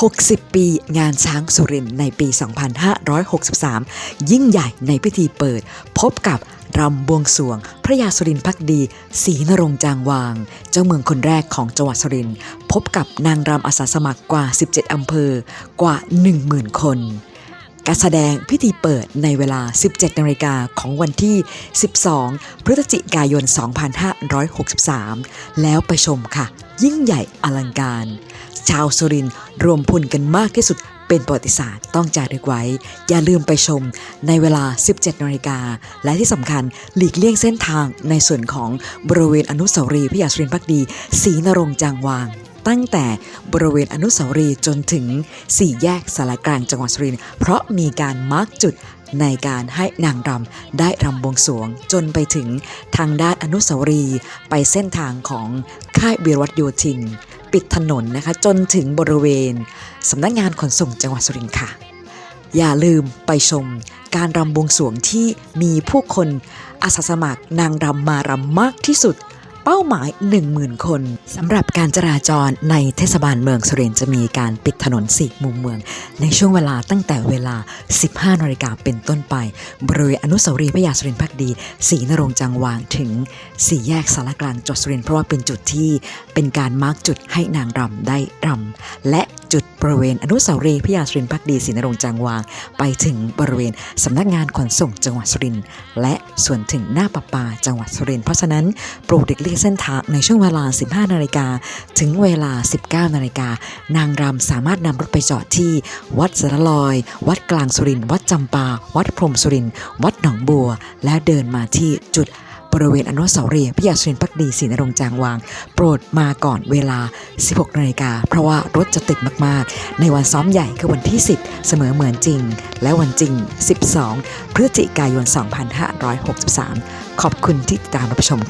60 ปีงานช้างสุรินในปี 2563 ยิ่งใหญ่ในพิธีเปิด พบกับรำบวงสวง พระยาสุรินพักดีศรีนรงจางวาง เจ้าเมืองคนแรกของจังหวัดสุรินพบกับนางรำอาสาสมัครกว่า 17 อำเภอ กว่า 10,000 คนการแสดงพิธีเปิดในเวลา 17นาฬิกาของวันที่ 12 พฤศจิกายน 2563 แล้วไปชมค่ะ ยิ่งใหญ่อลังการ ชาวสุรินรวมพลกันมากที่สุดเป็นประวัติศาสตร์ต้องจารึกไว้ อย่าลืมไปชมในเวลา 17นาฬิกา และที่สำคัญหลีกเลี่ยงเส้นทางในส่วนของบริเวณอนุสาวรีย์พระยาสุรินทร์พักดีศรีนรงจางวาง ตั้งแต่บริเวณอนุสาวรีย์จนถึงสี่แยกสารกลางจังหวัดสุรินทร์เพราะมีการมาร์กจุดในการให้นางรำได้รำบวงสวง จนไปถึงทางด้านอนุสาวรีย์ไปเส้นทางของค่ายเบียรวัตโยธิน ปิดถนนนะคะจนถึงบริเวณสำนักงานขนส่งจังหวัดสุรินทร์ค่ะ อย่าลืมไปชมการรำบวงสรวงที่มีผู้คนอาสาสมัครนางรำมารำมากที่สุด ป้าหมาย 10,000 คนสำหรับการจราจรในเทศบาลเมืองสุรินทร์จะมีการปิดถนนสี่มุมเมือง ในช่วงเวลาตั้งแต่เวลา 15นาฬิกาเป็นต้นไป บริเวณอนุสาวรีย์พระยาสุรินทร์พักดีศรีนรงจังหวางถึงสี่แยกสารกลางจังหวัดสุรินทร์เพราะว่าเป็นจุดที่เป็นการมาร์กจุดให้นางรำได้รำและจุดบริเวณอนุสาวรีย์พระยาสุรินทร์พักดีศรีนรงจังหวาง ไปถึงบริเวณสำนักงานขนส่งจังหวัดสุรินทร์และส่วนถึงหน้าประปาจังหวัดสุรินทร์เพราะฉะนั้นโปรดเด็กเลี่ยเส้นทางในช่วงเวลา 15 นาฬิกาถึงเวลา 19 นาฬิกา นางรำสามารถนำรถไปจอดที่ วัดสารลอย วัดกลางสุรินทร์วัดจำปา วัดพรมสุรินทร์วัดหนองบัว และเดินมาที่จุดบริเวณอนุสาวรีย์พระยาสุรินทร์พักดีศรีนรงจางวาง โปรดมาก่อนเวลา 16 นาฬิกา เพราะว่ารถจะติดมากๆ ในวันซ้อมใหญ่คือวันที่ 10 เสมอเหมือนจริง และวันจริง 12 พฤศจิกายน 2563 ขอบคุณที่ติดตามรับชม